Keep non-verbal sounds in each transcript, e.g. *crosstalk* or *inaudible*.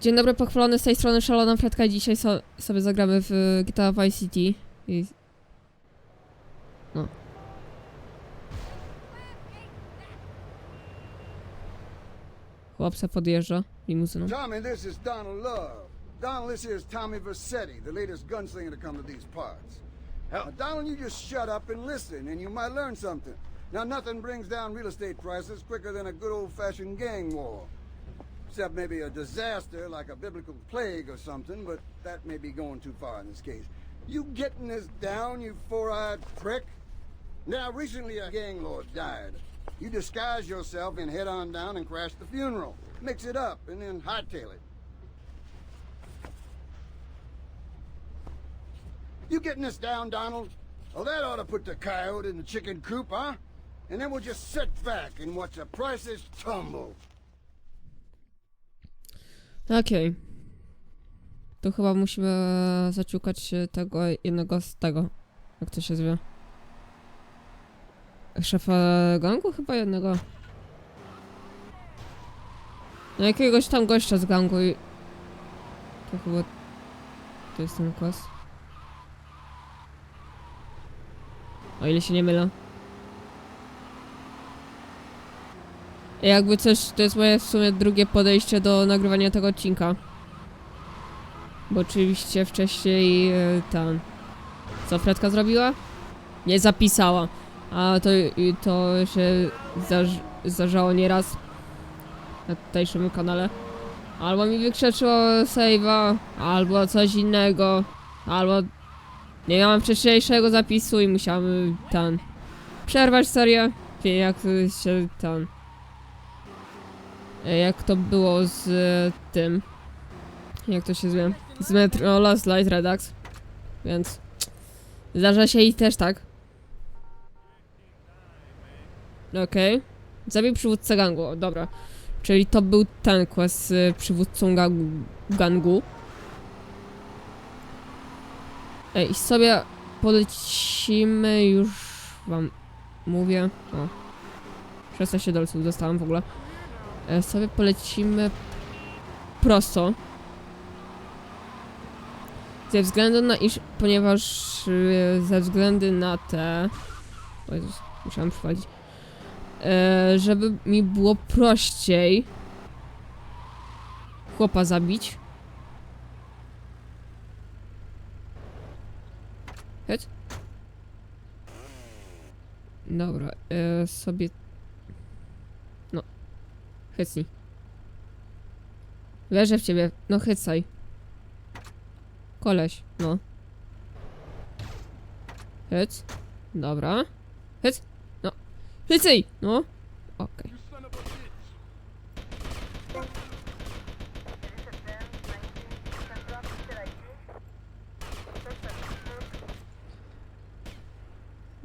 Dzień dobry, pochwalony z tej strony Szalona Fredka dzisiaj so, sobie zagramy w y, GTA Vice City. I... No. Chłopca podjeżdża limuzyną. Tommy, this is Donald Love. Donald, this is Tommy Vassetti, the latest gunslinger to come to these parts. Now, Donald, you just shut up and listen, and you might learn something. Now, nothing brings down real estate prices quicker than a good old-fashioned gang war. Except maybe a disaster like a biblical plague or something, but that may be going too far in this case. You getting this down, you four-eyed prick? Now, recently a gang lord died. You disguise yourself and head on down and crash the funeral. Mix it up and then hightail it. You getting this down, Donald? Well, that ought to put the coyote in the chicken coop, huh? And then we'll just sit back and watch the prices tumble. Okej. To chyba musimy zaciukać tego jednego z tego. Jak to się zwie? Szefa gangu chyba jednego. No jakiegoś tam gościa z gangu i... To chyba... To jest ten quest. O ile się nie mylę. Jakby coś, to jest moje w sumie drugie podejście do nagrywania tego odcinka. Bo oczywiście wcześniej e, tam. Co Fredka zrobiła? Nie zapisała. A to, to się zdarz, zdarzało nieraz na tutejszym kanale. Albo mi wykrzeczyło save'a, albo coś innego, albo nie miałam wcześniejszego zapisu i musiałam tam przerwać serię. Jak się tam E, jak to było z e, tym. Jak to się zwie? Z Metro Last Light Redux. Więc zdarza się i też tak. Okej. Zabił przywódcę gangu, dobra. Czyli to był ten quest z przywódcą gangu. gangu. E, I sobie polecimy już wam mówię. O. 16 dolców dostałam w ogóle sobie polecimy prosto. Ze względu na iż, ponieważ e, ze względu na te. O Jezus, musiałam przychodzić. E, żeby mi było prościej chłopa zabić. Chodź. Dobra, e, sobie Hycnij. Wierzę w ciebie. No hycaj. Koleś, no. Hyc. Dobra. Hyc. No. Hycaj! No. Okej.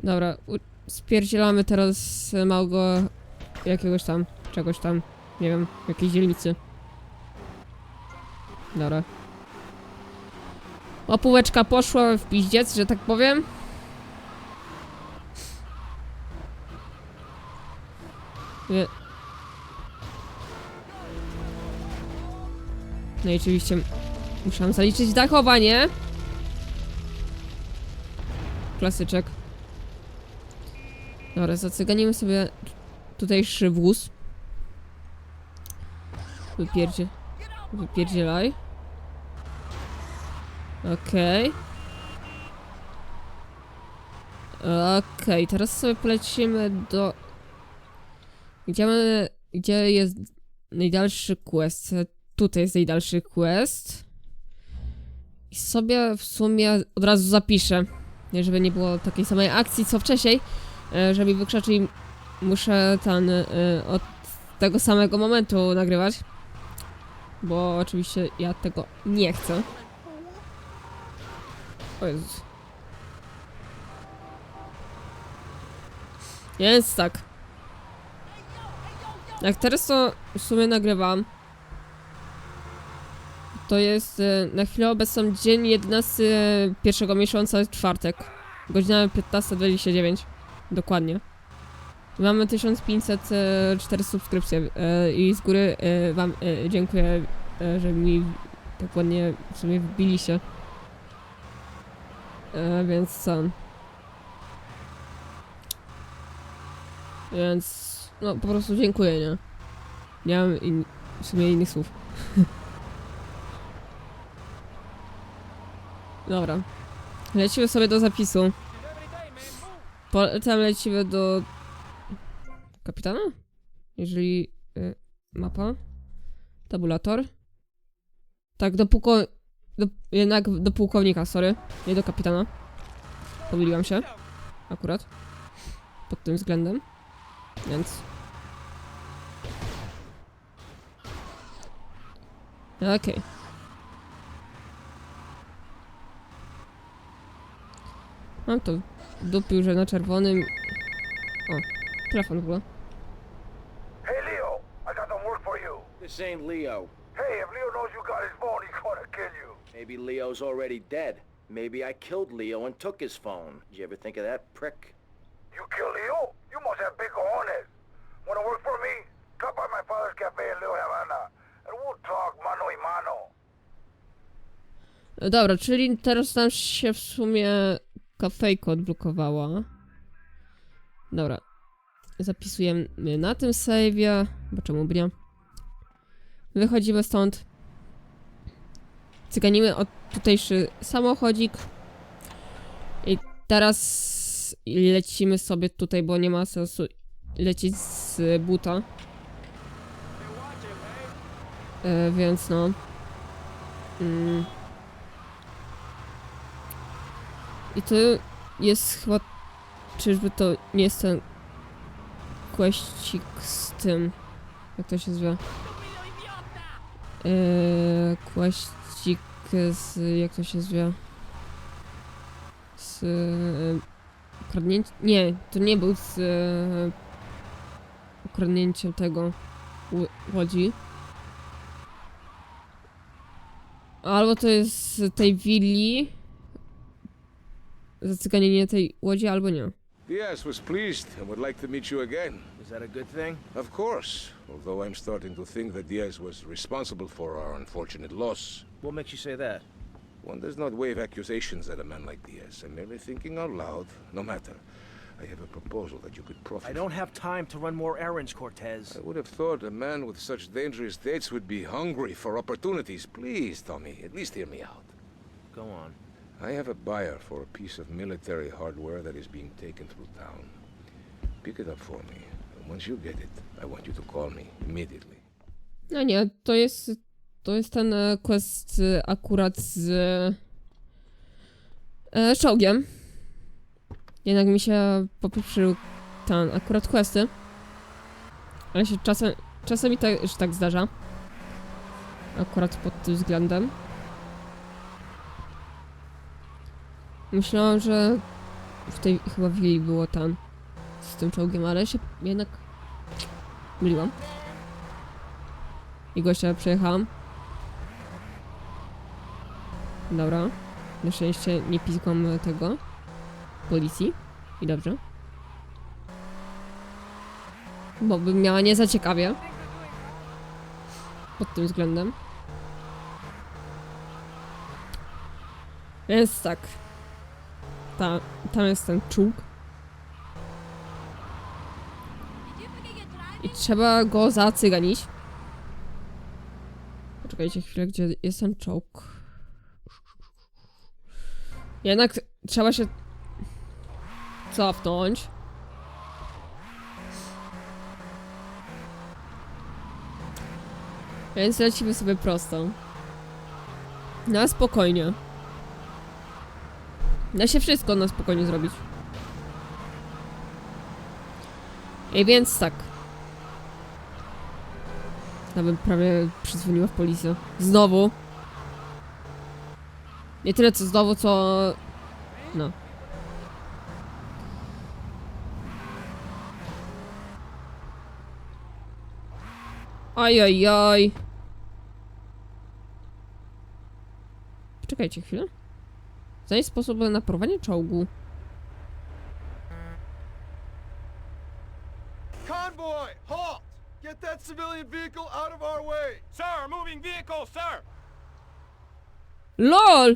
Dobra, u- spierdzielamy teraz małego jakiegoś tam, czegoś tam. Nie wiem, jakiejś dzielnicy. Dobra. Opółeczka poszła w piździec, że tak powiem. Nie. No i oczywiście muszę zaliczyć dachowanie. Klasyczek. Dobra, zacyganimy sobie tutejszy wóz. Wypierdzie... Wypierdzielaj. Okej. Okej, teraz sobie polecimy do... Gdzie mamy... Gdzie jest najdalszy quest? Tutaj jest najdalszy quest. I sobie w sumie od razu zapiszę. Żeby nie było takiej samej akcji co wcześniej. e, Że mi wykrzeczy i muszę ten... e, Od tego samego momentu nagrywać bo oczywiście ja tego nie chcę. O Jezus. Więc tak. Jak teraz to w sumie nagrywam, to jest e, na chwilę obecną dzień 11 pierwszego miesiąca, czwartek. Godzina 15.29. Dokładnie. Mamy 1504 subskrypcje e, i z góry e, wam e, dziękuję e, że mi tak ładnie w sumie wbili się. E, więc co? Więc no po prostu dziękuję, nie? Nie mam in, w sumie innych słów. *laughs* Dobra. Lecimy sobie do zapisu. Polecam lecimy do kapitana? Jeżeli y, mapa, tabulator. Tak, do pułko... Do, jednak do pułkownika, sorry. Nie do kapitana. Pomyliłam się. Akurat. Pod tym względem. Więc... Okej. Mam to w że na czerwonym... O, telefon w ogóle. This ain't Leo. Hey, if Leo knows you got his phone, he's gonna kill you. Maybe Leo's already dead. Maybe I killed Leo and took his phone. Did you ever think of that, prick? You kill Leo? You must have big cojones. Wanna work for me? Drop by my father's cafe in Little Havana, and we'll talk mano y mano. Dobra, czyli teraz nam się w sumie kafejko odblokowała. Dobra. Zapisujemy na tym save'ie, bo czemu by nie? Wychodzimy stąd. Cyganimy od tutejszy samochodzik. I teraz lecimy sobie tutaj, bo nie ma sensu lecieć z buta. E, więc no. Mm. I to jest chyba... Czyżby to nie jest ten... Questik z tym... Jak to się nazywa? Eee, questik z... Jak to się nazywa? Z... E, ukradnięciem... Nie, to nie był z... E, ukradnięciem tego... Łodzi. Albo to jest z tej willi zacyganienie tej łodzi, albo nie. Diaz was pleased and would like to meet you again. Is that a good thing? Of course, although I'm starting to think that Diaz was responsible for our unfortunate loss. What makes you say that? One does not wave accusations at a man like Diaz. I'm merely thinking out loud. No matter. I have a proposal that you could profit I don't have time to run more errands, Cortez. I would have thought a man with such dangerous dates would be hungry for opportunities. Please, Tommy, at least hear me out. Go on. I have a buyer for a piece of military hardware that is being taken through town. Pick it up for me. And once you get it, I want you to call me immediately. No nie, to jest. To jest ten e, quest e, akurat z. E, czołgiem. Jednak mi się popieprzył ten akurat questy. Ale się czasem. Czasami też tak zdarza. Akurat pod tym względem. Myślałam, że w tej chyba było tam z tym czołgiem, ale się jednak myliłam. I gościa przejechałam. Dobra. Na szczęście nie pizgłam tego. Policji. I dobrze. Bo bym miała nie za ciekawie. Pod tym względem. Więc tak. Ta, tam jest ten czołg. I trzeba go zacyganić. Poczekajcie chwilę, gdzie jest ten czołg. Jednak trzeba się cofnąć. Więc lecimy sobie prosto. Na spokojnie. Da się wszystko na spokojnie zrobić. I więc tak. Nawet prawie przydzwoniła w policję. Znowu. Nie tyle co znowu, co... No. Oj, oj, oj. Poczekajcie chwilę. Znajdź sposób na porwanie czołgu. Convoy, halt! Get that civilian vehicle out of our way! Sir, moving vehicle, sir! LOL!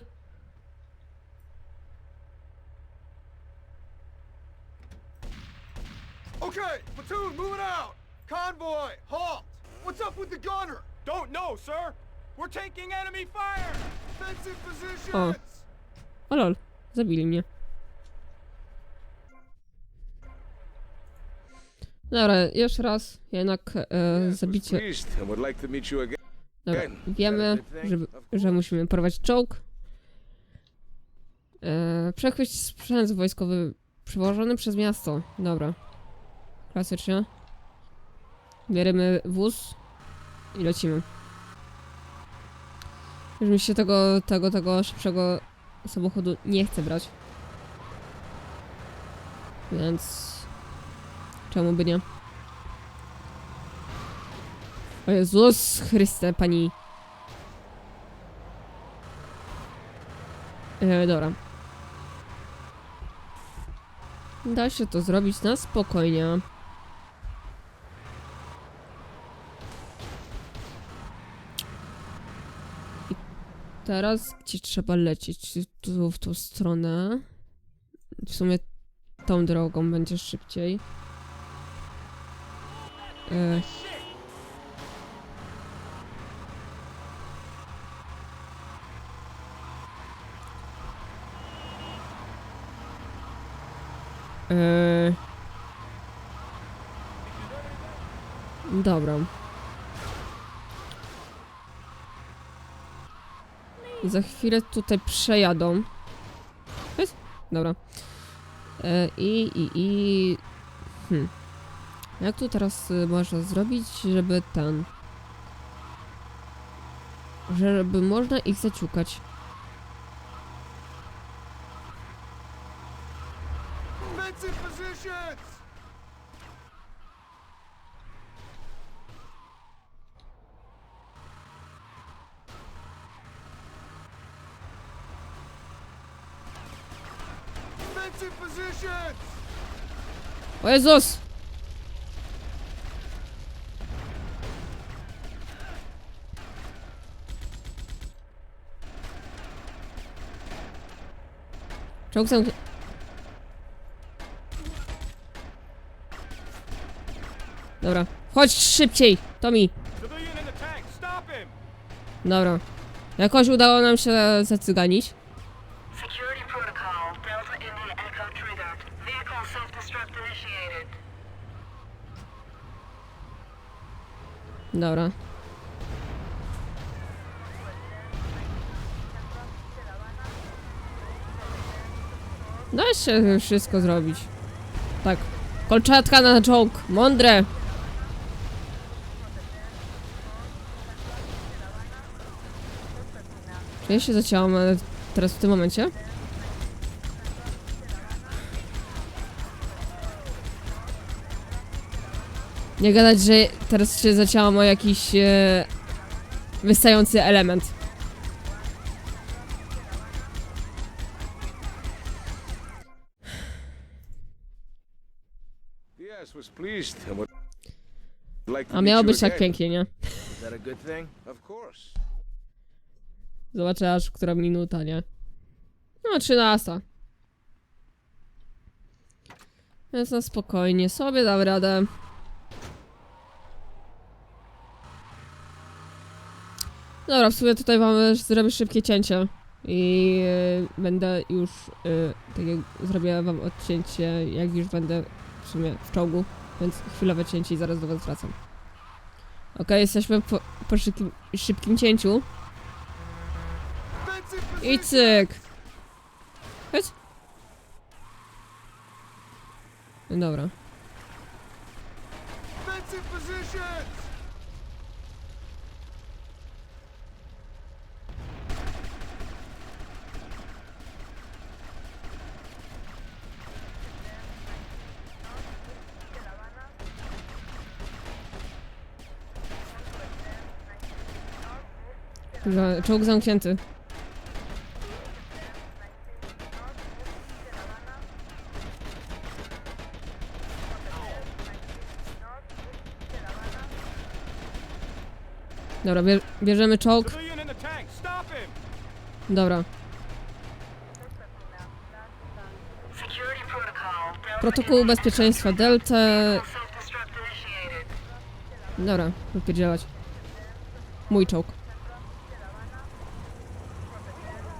Okay, platoon, moving out. Convoy, halt. What's up with the gunner? Don't know, sir. We're taking enemy fire. Defensive positions. O lol, zabili mnie. Dobra, jeszcze raz, jednak e, zabicie. Dobra, wiemy, że, że musimy porwać czołg. E, przechwyć sprzęt wojskowy przywożony przez miasto. Dobra. Klasycznie. Bierzemy wóz i lecimy. Już mi się tego, tego, tego szybszego samochodu nie chce brać. Więc... Czemu by nie? O Jezus Chryste, pani. E, dobra. Da się to zrobić na spokojnie. Teraz gdzie trzeba lecieć? Tu w tą stronę. W sumie tą drogą będzie szybciej. E, Eee... Dobra. Za chwilę tutaj przejadą. Jest? Dobra. E, I, i, i... Hmm. Jak tu teraz y, można zrobić, żeby ten... Żeby można ich zaciukać. Defensive positions. Defensive positions. O Jezus! Czołg zamknie... Dobra, chodź szybciej, Tommy. Dobra. Jakoś udało nam się zacyganić. Dobra. Da się wszystko zrobić. Tak. Kolczatka na czołg. Mądre. Czy ja się zacięłam teraz w tym momencie? Nie gadać, że teraz się zacięłam o jakiś e, wystający element. A miało być tak pięknie, nie? Zobaczę aż która minuta, nie? No, 13. Więc na spokojnie sobie dam radę. Dobra, w sumie tutaj mamy, zrobię szybkie cięcie. I e, będę już, e, tak jak zrobię wam odcięcie, jak już będę w sumie w czołgu. Więc chwilowe cięcie i zaraz do was wracam. Okej, jesteśmy po, po szybkim, szybkim cięciu. I cyk. Chodź. Dobra. Defensive positions. Kurwa, Czołg zamknięty. Dobra, bier bierzemy czołg. Dobra. Protokół bezpieczeństwa Delta. Dobra, wypierdzielać. Mój czołg.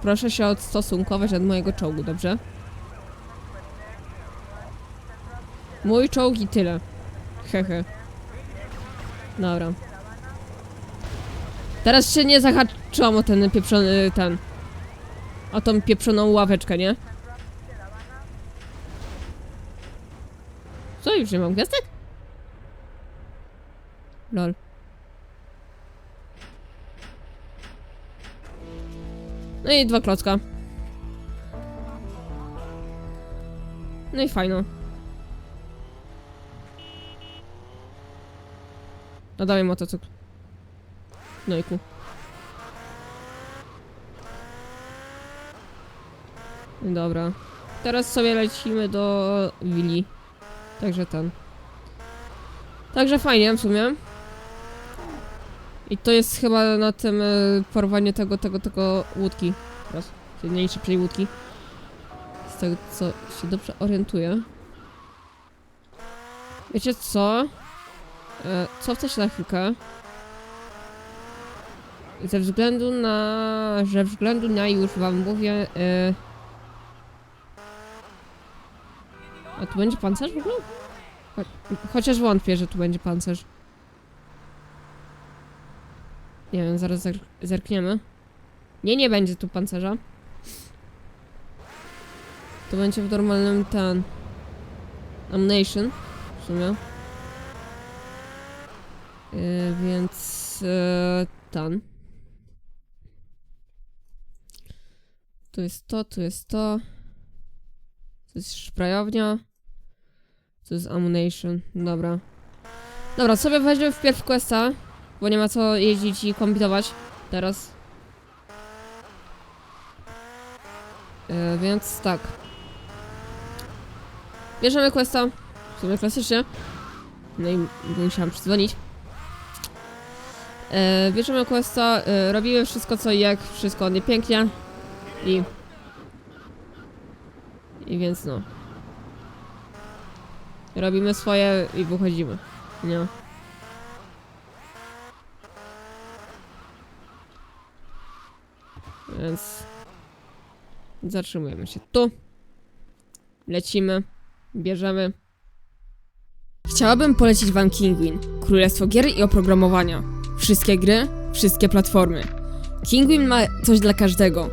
Proszę się odstosunkować od mojego czołgu, dobrze? Mój czołg i tyle. Hehe. Dobra. Teraz się nie zahaczyłam o ten pieprzony, ten... O tą pieprzoną ławeczkę, nie? Co, już nie mam gwiazdek? Lol. No i dwa klocka. No i fajno. Dodałem motocykl. No i ku. Dobra. Teraz sobie lecimy do willi. Także ten. Także fajnie w sumie. I to jest chyba na tym e, porwanie tego, tego, tego łódki. Tej najszybszej łódki. Z tego, co się dobrze orientuję. Wiecie co? E, cofnę się na chwilkę. Ze względu na... Że względu na już wam mówię... E, a tu będzie pancerz w ogóle? Cho chociaż wątpię, że tu będzie pancerz. Nie wiem, zaraz zer zerkniemy. Nie, nie będzie tu pancerza. To będzie w normalnym ten... Ammunition. W sumie. Yy, więc... Yy, ten. Tu jest to, tu jest to. To jest szprajownia. To jest ammunition. Dobra. Dobra, sobie weźmiemy wpierw questa. Bo nie ma co jeździć i kombinować teraz. E, więc tak. Bierzemy questa. W sumie klasycznie. No i musiałam przydzwonić. E, bierzemy questa, e, robimy wszystko co i jak, wszystko ładnie pięknie. I... I więc no. Robimy swoje i wychodzimy. Nie. Więc zatrzymujemy się tu. Lecimy. Bierzemy. Chciałabym polecić wam Kingwin. Królestwo gier i oprogramowania. Wszystkie gry, wszystkie platformy. Kingwin ma coś dla każdego.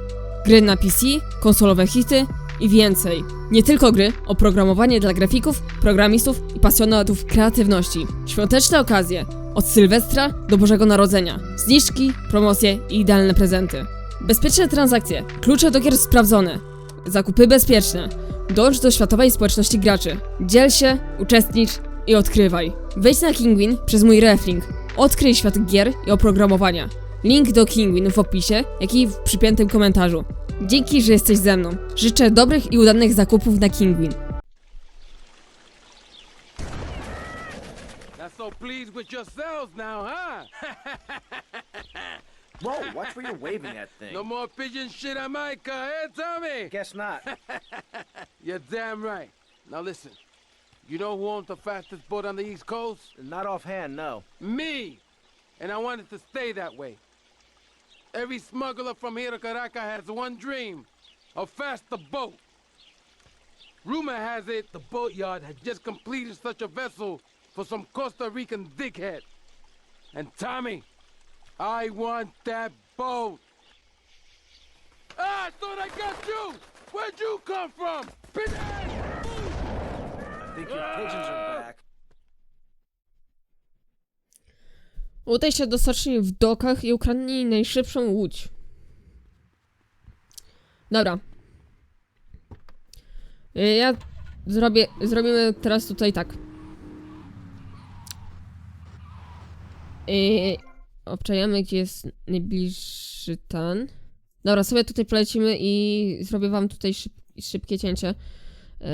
Gry na PC, konsolowe hity i więcej. Nie tylko gry, oprogramowanie dla grafików, programistów i pasjonatów kreatywności. Świąteczne okazje. Od Sylwestra do Bożego Narodzenia. Zniżki, promocje i idealne prezenty. Bezpieczne transakcje, klucze do gier sprawdzone, zakupy bezpieczne. Dąż do światowej społeczności graczy. Dziel się, uczestnicz i odkrywaj. Wejdź na Kingwin przez mój reflink. Odkryj świat gier i oprogramowania. Link do Kingwin w opisie, jak i w przypiętym komentarzu. Dzięki, że jesteś ze mną. Życzę dobrych i udanych zakupów na Kingwin. So pleased with yourselves now, huh? *laughs* Whoa, watch where you're waving that thing. No more pigeon shit on my car, eh, Tommy? Guess not. *laughs* You're damn right. Now listen, you know who owns the fastest boat on the East Coast? Not offhand, no. Me! And I want it to stay that way. Every smuggler from here to Caracas has one dream a faster boat. Rumor has it the boatyard has just completed such a vessel for some Costa Rican dickhead. And Tommy, I want that boat. Ah, I thought I got you! Where'd you come from? I think your pigeons are back. Udaj się do stoczni w dokach i ukradnij najszybszą łódź. Dobra. Y, Ja zrobię, zrobimy teraz tutaj tak. I obczajamy, gdzie jest najbliższy ten. Dobra, sobie tutaj polecimy i zrobię wam tutaj szyb, szybkie cięcie,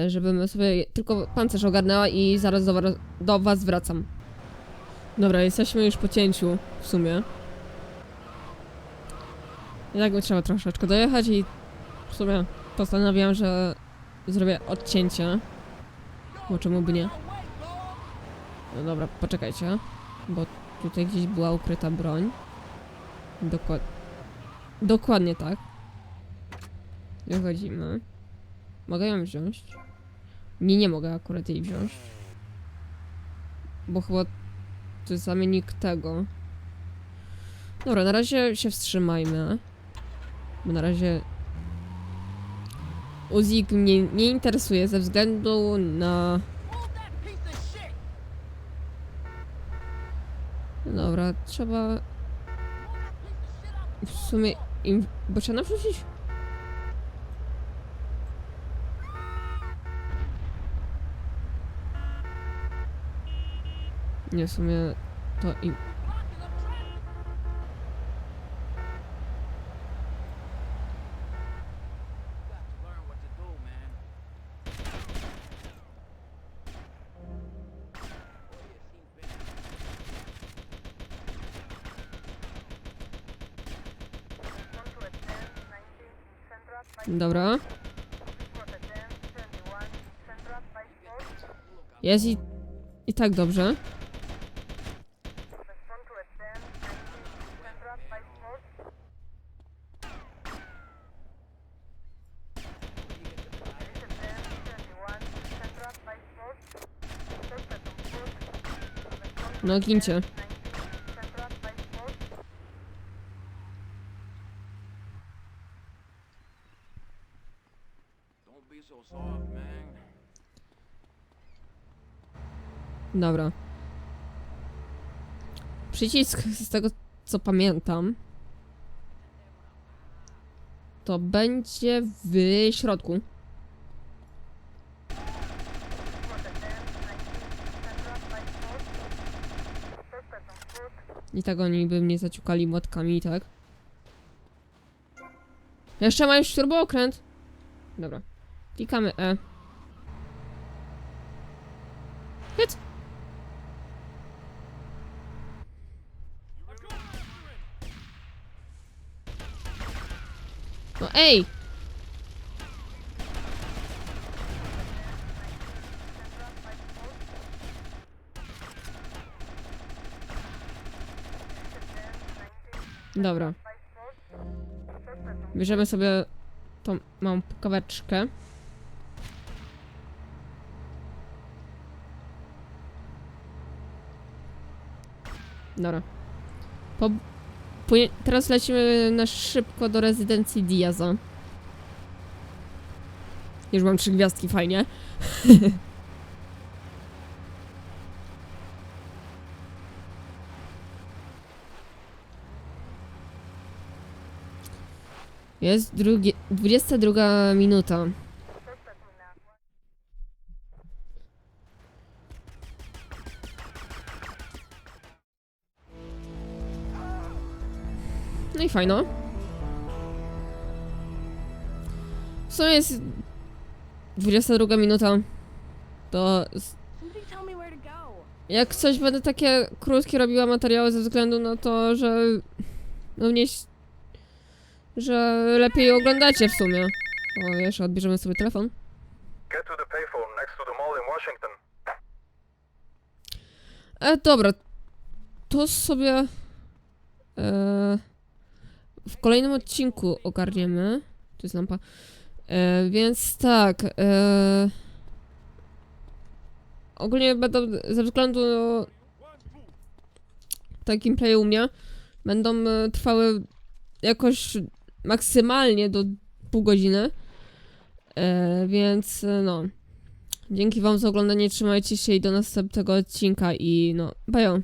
y, żebym sobie tylko pancerz ogarnęła i zaraz do, do was wracam. Dobra, jesteśmy już po cięciu w sumie. I tak by trzeba troszeczkę dojechać i w sumie postanowiłam, że zrobię odcięcie. Bo czemu by nie? No dobra, poczekajcie, bo tutaj gdzieś była ukryta broń. Dokład... Dokładnie tak. Wychodzimy. Mogę ją wziąć? Nie, nie mogę akurat jej wziąć. Bo chyba to jest zamiennik tego. Dobra, na razie się wstrzymajmy. Bo na razie Uzik mnie nie interesuje ze względu na... Dobra, trzeba... W sumie im... Bo trzeba wrzucić? Nie, w sumie to im... Jest i... I tak dobrze. No, gincie. Don't be so soft, man. Dobra. Przycisk, z tego co pamiętam, to będzie w środku. I tak oni by mnie zaciukali młotkami, tak? Jeszcze ma już śrubokręt. Dobra. Klikamy E. ej! Dobra. Bierzemy sobie tą małą pukaweczkę. Dobra. Po, teraz lecimy na szybko do rezydencji Diaza. Już mam trzy gwiazdki, fajnie. *laughs* Jest drugie, 22 minuta. I fajno. W sumie jest 22 minuta. To jak coś będę takie krótkie robiła materiały ze względu na to, że no mnie ś- że lepiej oglądacie w sumie. O, jeszcze odbierzemy sobie telefon. Get to the payphone next to the mall in Washington. E, dobra. To sobie e, w kolejnym odcinku ogarniemy. Tu jest lampa. E, więc tak. E, ogólnie będą ze względu na tak gameplay u mnie będą e, trwały jakoś maksymalnie do pół godziny. E, więc e, no. Dzięki wam za oglądanie, trzymajcie się i do następnego odcinka i no, bajo.